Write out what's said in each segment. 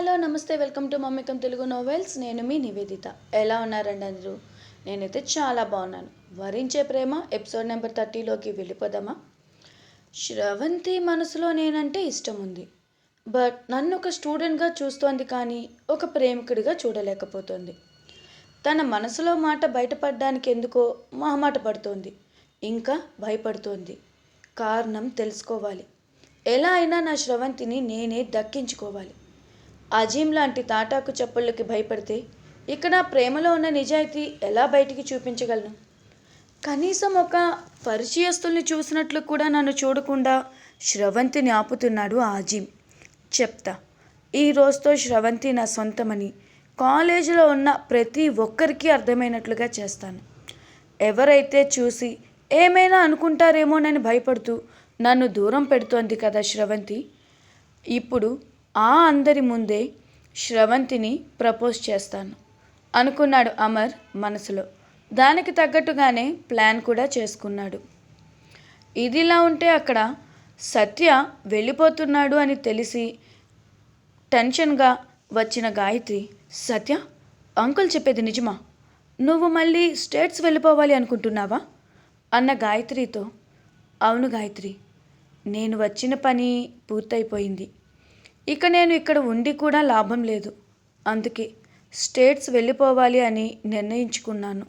Hello నమస్తే welcome to మమ్మికం Telugu novels. నేను మీ నివేదిత. ఎలా ఉన్నారండి అందరూ? నేనైతే చాలా బాగున్నాను. వరించే ప్రేమ ఎపిసోడ్ నెంబర్ థర్టీలోకి వెళ్ళిపోదామా? శ్రవంతి మనసులో నేనంటే ఇష్టం ఉంది. బట్ నన్ను ఒక స్టూడెంట్గా చూస్తోంది కానీ ఒక ప్రేమికుడిగా చూడలేకపోతుంది. తన మనసులో మాట బయటపడడానికి ఎందుకో మొహమాట పడుతోంది. ఇంకా భయపడుతోంది. కారణం తెలుసుకోవాలి. ఎలా అయినా నా శ్రవంతిని నేనే దక్కించుకోవాలి. అజీం లాంటి తాటాకు చప్పుళ్ళకి భయపడితే ఇక్కడ ప్రేమలో ఉన్న నిజాయితీ ఎలా బయటికి చూపించగలను? కనీసం ఒక పరిచయస్తుల్ని చూసినట్లు కూడా నన్ను చూడకుండా శ్రవంతిని ఆపుతున్నాడు ఆజీం చెప్తా ఈ రోజుతో శ్రవంతి నా సొంతమని కాలేజీలో ఉన్న ప్రతి ఒక్కరికి అర్థమైనట్లుగా చేస్తాను. ఎవరైతే చూసి ఏమైనా అనుకుంటారేమోనని భయపడుతూ నన్ను దూరం పెడుతోంది కదా శ్రవంతి. ఇప్పుడు ఆ అందరి ముందే శ్రవంతిని ప్రపోజ్ చేస్తాను. అనుకున్నాడు అమర్ మనసులో. దానికి తగ్గట్టుగానే ప్లాన్ కూడా చేసుకున్నాడు. ఇదిలా ఉంటే అక్కడ సత్య వెళ్ళిపోతున్నాడు అని తెలిసి టెన్షన్గా వచ్చిన గాయత్రి సత్య అంకుల్ చెప్పేది నిజమా? నువ్వు మళ్ళీ స్టేట్స్ వెళ్ళిపోవాలి అనుకుంటున్నావా? అన్న గాయత్రితో అవును గాయత్రి నేను వచ్చిన పని పూర్తయిపోయింది. ఇక నేను ఇక్కడ ఉండి కూడా లాభం లేదు. అందుకే స్టేట్స్ వెళ్ళిపోవాలి అని నిర్ణయించుకున్నాను.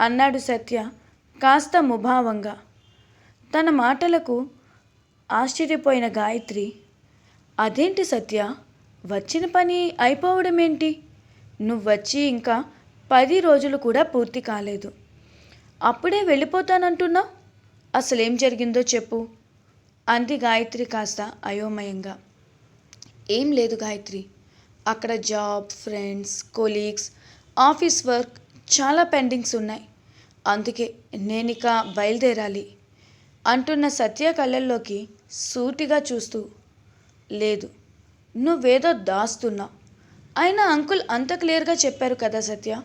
అన్నాడు సత్య కాస్త ముభావంగా. తన మాటలకు ఆశ్చర్యపోయిన గాయత్రి అదేంటి సత్య? వచ్చిన పని అయిపోవడం ఏంటి నువ్వు వచ్చి ఇంకా పది రోజులు కూడా పూర్తి కాలేదు. అప్పుడే వెళ్ళిపోతానంటున్నావు? అసలేం జరిగిందో చెప్పు అంది గాయత్రి కాస్త అయోమయంగా. ఏం లేదు గాయత్రి. అక్కడ job friends colleagues office work చాలా పెండింగ్స్ ఉన్నాయి. అందుకే నేను బయలుదేరాలి అంటున్న సత్య కళ్ళల్లోకి సూటిగా చూస్తూ లేదు నువ్వేదో దాస్తున్నా. అయినా అంకుల్ అంత క్లియర్గా చెప్పారు కదా సత్య.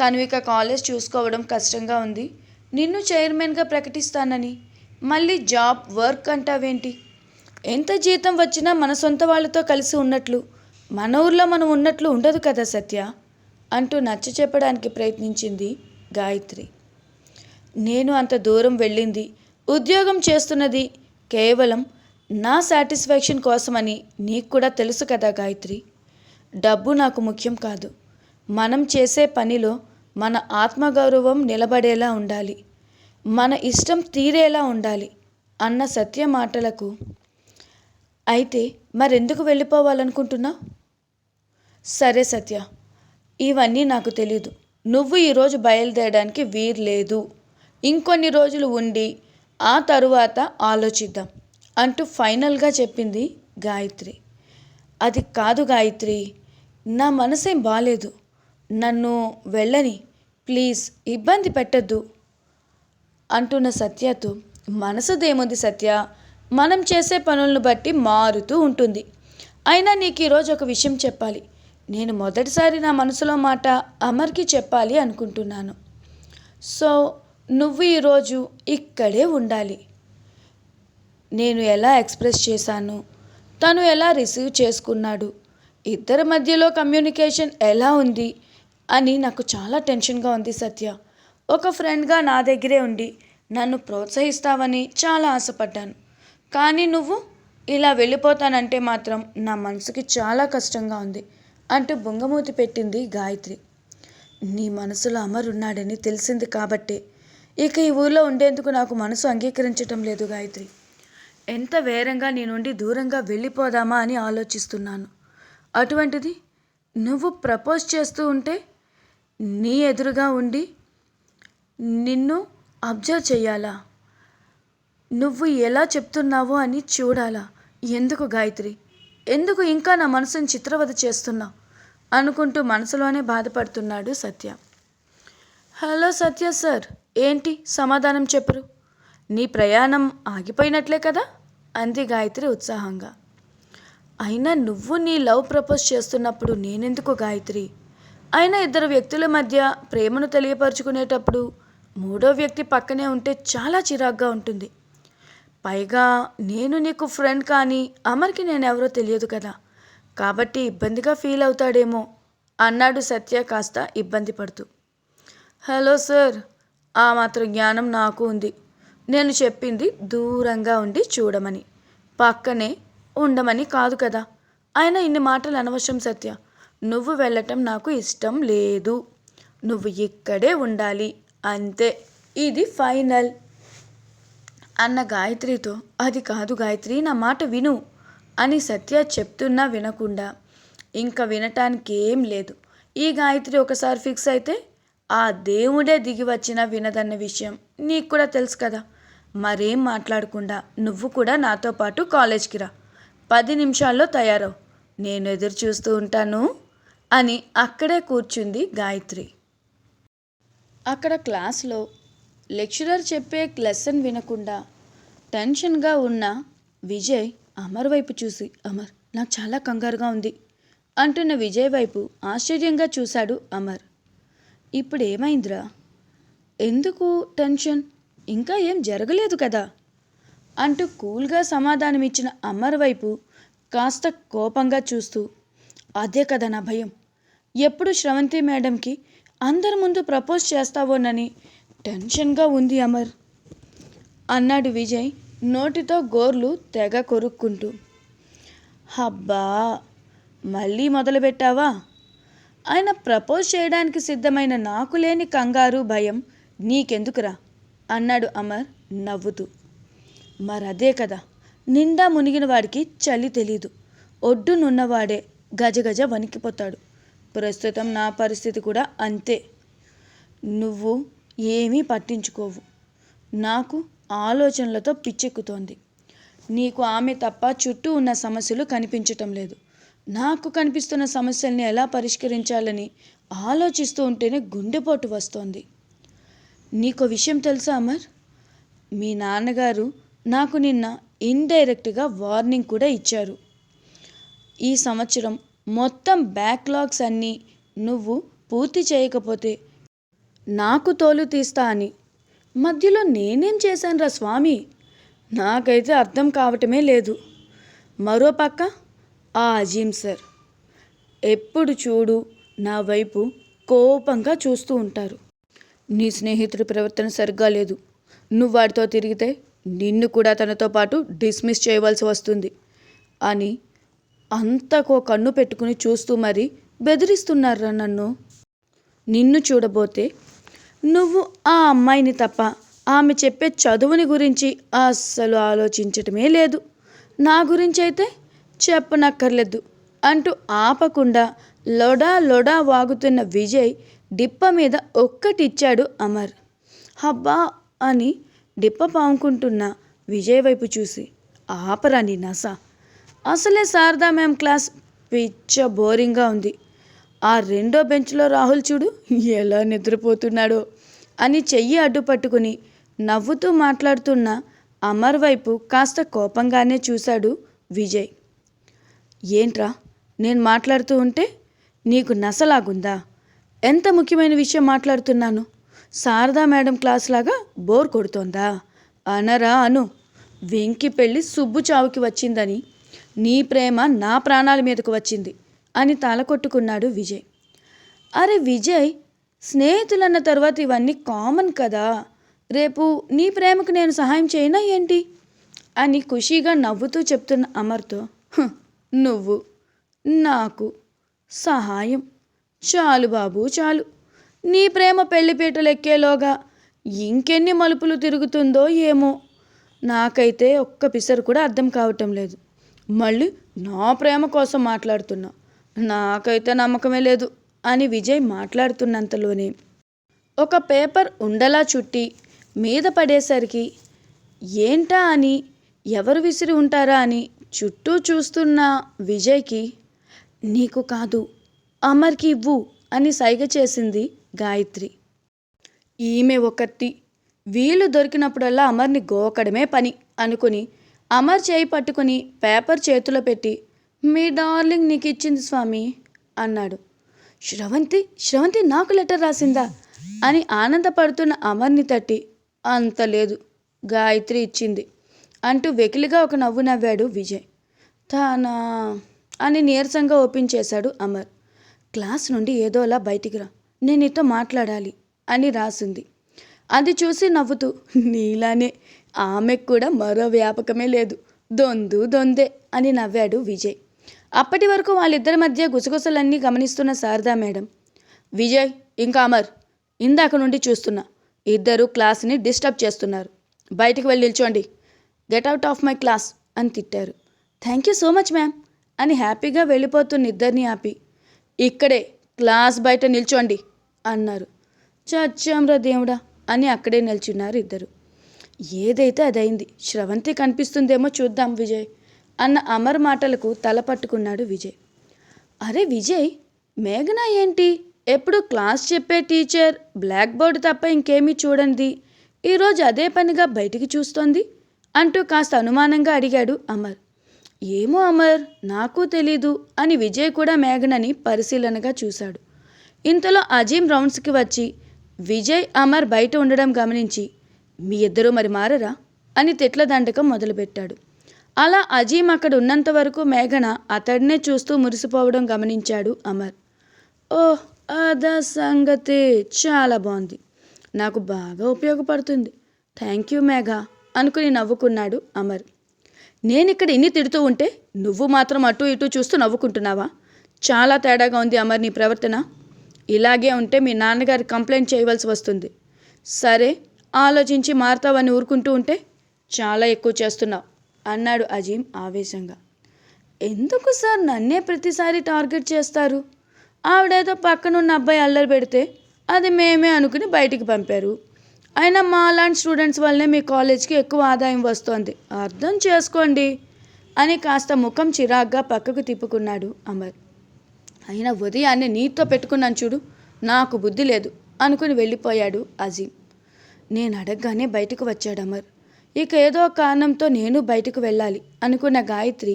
తను ఇక కాలేజ్ చూసుకోవడం కష్టంగా ఉంది. నిన్ను చైర్మన్గా ప్రకటిస్తానని. మళ్ళీ జాబ్ వర్క్ అంటావేంటి? ఎంత జీతం వచ్చినా మన సొంత వాళ్ళతో కలిసి ఉన్నట్లు మన ఊర్లో మనం ఉన్నట్లు ఉండదు కదా సత్య? అంటూ నచ్చ చెప్పడానికి ప్రయత్నించింది గాయత్రి. నేను అంత దూరం వెళ్ళింది. ఉద్యోగం చేస్తున్నది కేవలం నా సాటిస్ఫాక్షన్ కోసమని నీకు కూడా తెలుసు కదా గాయత్రి? డబ్బు నాకు ముఖ్యం కాదు. మనం చేసే పనిలో మన ఆత్మగౌరవం నిలబడేలా ఉండాలి. మన ఇష్టం తీరేలా ఉండాలి అన్న సత్య మాటలకు అయితే మరెందుకు వెళ్ళిపోవాలనుకుంటున్నావు సరే సత్య ఇవన్నీ నాకు తెలీదు. నువ్వు ఈరోజు బయలుదేరడానికి వీర్లేదు లేదు ఇంకొన్ని రోజులు ఉండి ఆ తరువాత ఆలోచిద్దాం అంటూ ఫైనల్గా చెప్పింది గాయత్రి. అది కాదు గాయత్రి నా మనసేం బాలేదు. నన్ను వెళ్ళని ప్లీజ్ ఇబ్బంది పెట్టద్దు అంటున్న సత్యతో మనసుదేముంది సత్య? మనం చేసే పనులను బట్టి మారుతూ ఉంటుంది. అయినా నీకు ఈరోజు ఒక విషయం చెప్పాలి. నేను మొదటిసారి నా మనసులో మాట అమర్కి చెప్పాలి అనుకుంటున్నాను. సో నువ్వు ఈరోజు ఇక్కడే ఉండాలి. నేను ఎలా ఎక్స్ప్రెస్ చేశాను? తను ఎలా రిసీవ్ చేసుకున్నాడు? ఇద్దరి మధ్యలో కమ్యూనికేషన్ ఎలా ఉంది? అని నాకు చాలా టెన్షన్గా ఉంది సత్య. ఒక ఫ్రెండ్గా నా దగ్గరే ఉండి నన్ను ప్రోత్సహిస్తావని చాలా ఆశపడ్డాను. కానీ నువ్వు ఇలా వెళ్ళిపోతానంటే మాత్రం నా మనసుకి చాలా కష్టంగా ఉంది అంటూ బొంగమూతి పెట్టింది గాయత్రి. నీ మనసులో అమర్ ఉన్నాడని తెలిసింది కాబట్టే. ఇక ఈ ఊర్లో ఉండేందుకు నాకు మనసు అంగీకరించటం లేదు గాయత్రి. ఎంత వేరంగా నీ నుండి దూరంగా వెళ్ళిపోదామా అని ఆలోచిస్తున్నాను. అటువంటిది నువ్వు ప్రపోజ్ చేస్తూ ఉంటే నీ ఎదురుగా ఉండి నిన్ను అబ్జర్వ్ చేయాలా నువ్వు ఎలా చెప్తున్నావో అని చూడాలా? ఎందుకు గాయత్రి? ఎందుకు ఇంకా నా మనసుని చిత్రవద చేస్తున్నావు అనుకుంటూ మనసులోనే బాధపడుతున్నాడు సత్య. హలో సత్య సార్ ఏంటి సమాధానం చెప్పరు? నీ ప్రయాణం ఆగిపోయినట్లే కదా? అంది గాయత్రి ఉత్సాహంగా. అయినా నువ్వు నీ లవ్ ప్రపోజ్ చేస్తున్నప్పుడు నేనెందుకు గాయత్రి? అయినా ఇద్దరు వ్యక్తుల మధ్య ప్రేమను తెలియపరుచుకునేటప్పుడు మూడో వ్యక్తి పక్కనే ఉంటే చాలా చిరాగ్గా ఉంటుంది. పైగా నేను నీకు ఫ్రెండ్ కానీ అమర్కి నేను ఎవరో తెలియదు కదా. కాబట్టి ఇబ్బందిగా ఫీల్ అవుతాడేమో అన్నాడు సత్య కాస్త ఇబ్బంది పడుతూ. హలో సార్ ఆ మాత్రం జ్ఞానం నాకు ఉంది. నేను చెప్పింది దూరంగా ఉండి చూడమని. పక్కనే ఉండమని కాదు కదా. అయినా ఇన్ని మాటలు అనవసరం సత్య. నువ్వు వెళ్ళటం నాకు ఇష్టం లేదు. నువ్వు ఇక్కడే ఉండాలి. అంతే. ఇది ఫైనల్. అన్న గాయత్రితో అది కాదు గాయత్రి నా మాట విను అని సత్య చెప్తున్నా వినకుండా. ఇంకా వినటానికి ఏం లేదు. ఈ గాయత్రి ఒకసారి ఫిక్స్ అయితే ఆ దేవుడే దిగి వచ్చినా వినదన్న విషయం నీకు కూడా తెలుసు కదా. మరేం మాట్లాడకుండా నువ్వు కూడా నాతో పాటు కాలేజ్కి రా. పది నిమిషాల్లో తయారవు. నేను ఎదురు చూస్తూ ఉంటాను అని అక్కడే కూర్చుంది గాయత్రి. అక్కడ క్లాస్లో లెక్చరర్ చెప్పే లెసన్ వినకుండా టెన్షన్గా ఉన్న విజయ్ అమర్ వైపు చూసి అమర్ నాకు చాలా కంగారుగా ఉంది అంటున్న విజయ్ వైపు ఆశ్చర్యంగా చూశాడు అమర్. ఇప్పుడు ఏమైందిరా? ఎందుకు టెన్షన్? ఇంకా ఏం జరగలేదు కదా? అంటూ కూల్గా సమాధానమిచ్చిన అమర్ వైపు కాస్త కోపంగా చూస్తూ అదే కదా నా భయం. ఎప్పుడు శ్రవంతి మేడంకి అందరి ముందు ప్రపోజ్ చేస్తావోనని టెన్షన్గా ఉంది అమర్. అన్నాడు విజయ్ నోటితో గోర్లు తెగ కొరుక్కుంటూ. హబ్బా మళ్ళీ మొదలుపెట్టావా? ఆయన ప్రపోజ్ చేయడానికి సిద్ధమైన నాకు లేని కంగారు భయం నీకెందుకురా? అన్నాడు అమర్ నవ్వుతూ. మరదే కదా నిండా మునిగిన వాడికి చలి తెలీదు. ఒడ్డునున్నవాడే గజగజ వణికిపోతాడు. ప్రస్తుతం నా పరిస్థితి కూడా అంతే. నువ్వు ఏమీ పట్టించుకోవు. నాకు ఆలోచనలతో పిచ్చెక్కుతోంది. నీకు ఆమె తప్ప చుట్టూ ఉన్న సమస్యలు కనిపించటం లేదు. నాకు కనిపిస్తున్న సమస్యల్ని ఎలా పరిష్కరించాలని ఆలోచిస్తూ ఉంటేనే గుండెపోటు వస్తోంది. నీకు విషయం తెలుసా అమర్? మీ నాన్నగారు నాకు నిన్న ఇండైరెక్ట్గా వార్నింగ్ కూడా ఇచ్చారు. ఈ సంవత్సరం మొత్తం బ్యాక్లాగ్స్ అన్నీ నువ్వు పూర్తి చేయకపోతే నాకు తోలు తీస్తా అని. మధ్యలో నేనేం చేశానురా స్వామి? నాకైతే అర్థం కావటమే లేదు. మరోపక్క ఆ అజీం సార్. ఎప్పుడు చూడు నా వైపు కోపంగా చూస్తూ ఉంటారు. నీ స్నేహితుడి ప్రవర్తన సరిగ్గా లేదు. నువ్వు వాడితో తిరిగితే నిన్ను కూడా తనతో పాటు డిస్మిస్ చేయవలసి వస్తుంది అని అంతకో కన్ను పెట్టుకుని చూస్తూ మరి బెదిరిస్తున్నారా నన్ను? నిన్ను చూడబోతే నువ్వు ఆ అమ్మాయిని తప్ప ఆమె చెప్పే చదువుని గురించి అస్సలు ఆలోచించటమే లేదు. నా గురించి అయితే చెప్పనక్కర్లేదు అంటూ ఆపకుండా లొడా లొడా వాగుతున్న విజయ్ డిప్ప మీద ఒక్కటిచ్చాడు అమర్. హబ్బా అని డిప్ప పాముకుంటున్న విజయ్ వైపు చూసి ఆపరా నీ అసలే శారదా మ్యామ్ క్లాస్ పిచ్చ బోరింగ్గా ఉంది. ఆ రెండో బెంచ్లో రాహుల్ చూడు ఎలా నిద్రపోతున్నాడో అని చెయ్యి అడ్డు పట్టుకుని నవ్వుతూ మాట్లాడుతున్న అమర్ వైపు కాస్త కోపంగానే చూశాడు విజయ్. ఏంట్రా? నేను మాట్లాడుతూ ఉంటే నీకు నసలాగుందా? ఎంత ముఖ్యమైన విషయం మాట్లాడుతున్నాను? శారదా మేడం క్లాస్ లాగా బోర్ కొడుతోందా? అనరా అను. వెంకి పెళ్ళి సుబ్బు చావుకి వచ్చిందని నీ ప్రేమ నా ప్రాణాల మీదకు వచ్చింది. అని తల కొట్టుకున్నాడు విజయ్. అరే విజయ్ స్నేహితులన్న తర్వాత ఇవన్నీ కామన్ కదా. రేపు నీ ప్రేమకు నేను సహాయం చేయనా ఏంటి? అని ఖుషీగా నవ్వుతూ చెప్తున్న అమర్తో నువ్వు నాకు సహాయం. చాలు బాబు చాలు. నీ ప్రేమ పెళ్ళిపీటలు ఎక్కేలోగా ఇంకెన్ని మలుపులు తిరుగుతుందో ఏమో. నాకైతే ఒక్క పిసరు కూడా అర్థం కావటం లేదు. మళ్ళీ నా ప్రేమ కోసం మాట్లాడుతున్నా. నాకైతే నమ్మకమే లేదు అని విజయ్ మాట్లాడుతున్నంతలోనే ఒక పేపర్ ఉండలా చుట్టి మీద పడేసరికి ఏంటా అని ఎవరు విసిరి ఉంటారా అని చుట్టూ చూస్తున్న విజయ్కి నీకు కాదు అమర్కి ఇవ్వు అని సైగ చేసింది గాయత్రి. ఈమె ఒకటి వీలు దొరికినప్పుడల్లా అమర్ని గోకడమే పని అనుకుని అమర్ చేయి పట్టుకుని పేపర్ చేతిలో పెట్టి మీ డార్లింగ్ నీకు ఇచ్చింది స్వామి అన్నాడు. శ్రవంతి శ్రవంతి నాకు లెటర్ రాసిందా? అని ఆనందపడుతున్న అమర్ని తట్టి అంత లేదు గాయత్రి ఇచ్చింది అంటూ వెకిలిగా ఒక నవ్వు నవ్వాడు విజయ్. తానా? అని నీరసంగా ఓపెన్ చేశాడు అమర్. క్లాస్ నుండి ఏదోలా బయటికి రా నేను నీతో మాట్లాడాలి అని రాసింది. అది చూసి నవ్వుతూ నీలానే ఆమెకు కూడా మరో వ్యాపకమే లేదు దొందు దొందే అని నవ్వాడు విజయ్. అప్పటి వరకు వాళ్ళిద్దరి మధ్య గుసగుసలన్నీ గమనిస్తున్న శారదా మేడం. విజయ్ ఇంకా అమర్ ఇందాక నుండి చూస్తున్నా. ఇద్దరు క్లాస్ని డిస్టర్బ్ చేస్తున్నారు. బయటికి వెళ్ళి నిల్చోండి. Get out of my class అని తిట్టారు. Thank you so much ma'am అని హ్యాపీగా వెళ్ళిపోతున్న ఇద్దరిని ఆపి. ఇక్కడే క్లాస్ బయట నిల్చోండి అన్నారు. చచ్చాంరా దేవుడా అని అక్కడే నిల్చున్నారు ఇద్దరు. ఏదైతే అదైంది శ్రవంతి కనిపిస్తుందేమో చూద్దాం విజయ్. అన్న అమర్ మాటలకు తల పట్టుకున్నాడు విజయ్. అరే విజయ్ మేఘన ఏంటి? ఎప్పుడు క్లాస్ చెప్పే టీచర్ బ్లాక్ బోర్డు తప్ప ఇంకేమీ చూడండి ఈరోజు అదే పనిగా బయటికి చూస్తోంది అంటూ కాస్త అనుమానంగా అడిగాడు అమర్. ఏమో అమర్ నాకు తెలీదు అని విజయ్ కూడా మేఘనని పరిశీలనగా చూశాడు. ఇంతలో అజీం రౌండ్స్కి వచ్చి విజయ్ అమర్ బయట ఉండడం గమనించి మీ ఇద్దరూ మరి మారరా? అని తిట్ల దండకం మొదలుపెట్టాడు. అలా అజీం అక్కడ ఉన్నంత వరకు మేఘన అతడినే చూస్తూ మురిసిపోవడం గమనించాడు అమర్. ఓ అదా సంగతి చాలా బాగుంది. నాకు బాగా ఉపయోగపడుతుంది. థ్యాంక్ యూ మేఘ అనుకుని నవ్వుకున్నాడు అమర్. నేను ఇక్కడ ఇన్ని తిడుతూ ఉంటే నువ్వు మాత్రం అటు ఇటు చూస్తూ నవ్వుకుంటున్నావా? చాలా తేడాగా ఉంది అమర్ నీ ప్రవర్తన. ఇలాగే ఉంటే మీ నాన్నగారి కంప్లైంట్ చేయవలసి వస్తుంది. సరే ఆలోచించి మారుతావని ఊరుకుంటూ ఉంటే చాలా ఎక్కువ చేస్తున్నావు. అన్నాడు అజీం ఆవేశంగా. ఎందుకు సార్ నన్నే ప్రతిసారి టార్గెట్ చేస్తారు? ఆవిడేదో పక్కనున్న అబ్బాయి అల్లరి పెడితే అది మేమే అనుకుని బయటికి పంపారు. అయినా మా లాంటి స్టూడెంట్స్ వల్లనే మీ కాలేజ్కి ఎక్కువ ఆదాయం వస్తోంది. అర్థం చేసుకోండి అని కాస్త ముఖం చిరాగ్గా పక్కకు తిప్పుకున్నాడు అమర్. అయినా ఉదయాన్నే నీతో పెట్టుకున్నాను చూడు నాకు బుద్ధి లేదు అనుకుని వెళ్ళిపోయాడు అజీం నేను అడగగానే బయటకు వచ్చాడు అమర్. ఇక ఏదో కారణంతో నేను బయటకు వెళ్ళాలి అనుకున్న గాయత్రి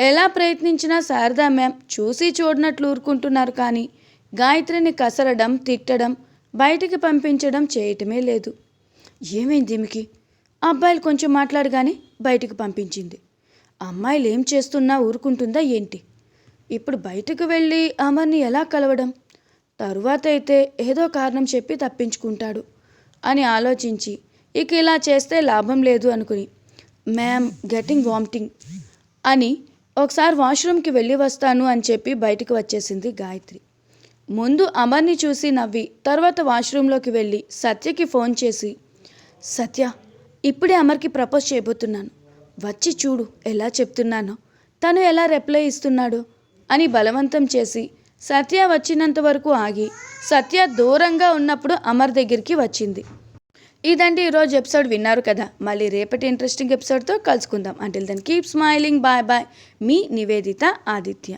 ఎలా ప్రయత్నించినా శారదా మ్యామ్ చూసి చూడనట్లు ఊరుకుంటున్నారు కానీ గాయత్రిని కసరడం తిట్టడం బయటికి పంపించడం చేయటమే లేదు. ఏమైంది ఈమెకి అబ్బాయిలు కొంచెం మాట్లాడగానే బయటికి పంపించింది. అమ్మాయిలు ఏం చేస్తున్నా ఊరుకుంటుందా ఏంటి? ఇప్పుడు బయటకు వెళ్ళి అమర్ని ఎలా కలవడం? తరువాత అయితే ఏదో కారణం చెప్పి తప్పించుకుంటాడు అని ఆలోచించి ఇక ఇలా చేస్తే లాభం లేదు అనుకుని మ్యామ్ గెటింగ్ వామిటింగ్ అని ఒకసారి వాష్రూమ్కి వెళ్ళి వస్తాను అని చెప్పి బయటకు వచ్చేసింది గాయత్రి. ముందు అమర్ని చూసి నవ్వి తర్వాత వాష్రూమ్లోకి వెళ్ళి సత్యకి ఫోన్ చేసి సత్య ఇప్పుడే అమర్కి ప్రపోజ్ చేయబోతున్నాను. వచ్చి చూడు ఎలా చెప్తున్నానో. తను ఎలా రిప్లై ఇస్తున్నాడు అని బలవంతం చేసి సత్య వచ్చినంత వరకు ఆగి సత్య దూరంగా ఉన్నప్పుడు అమర్ దగ్గరికి వచ్చింది. ఇదండి ఈరోజు ఎపిసోడ్ విన్నారు కదా. మళ్ళీ రేపటి ఇంట్రెస్టింగ్ ఎపిసోడ్తో కలుసుకుందాం. Until then keep smiling bye bye మీ నివేదిత ఆదిత్య.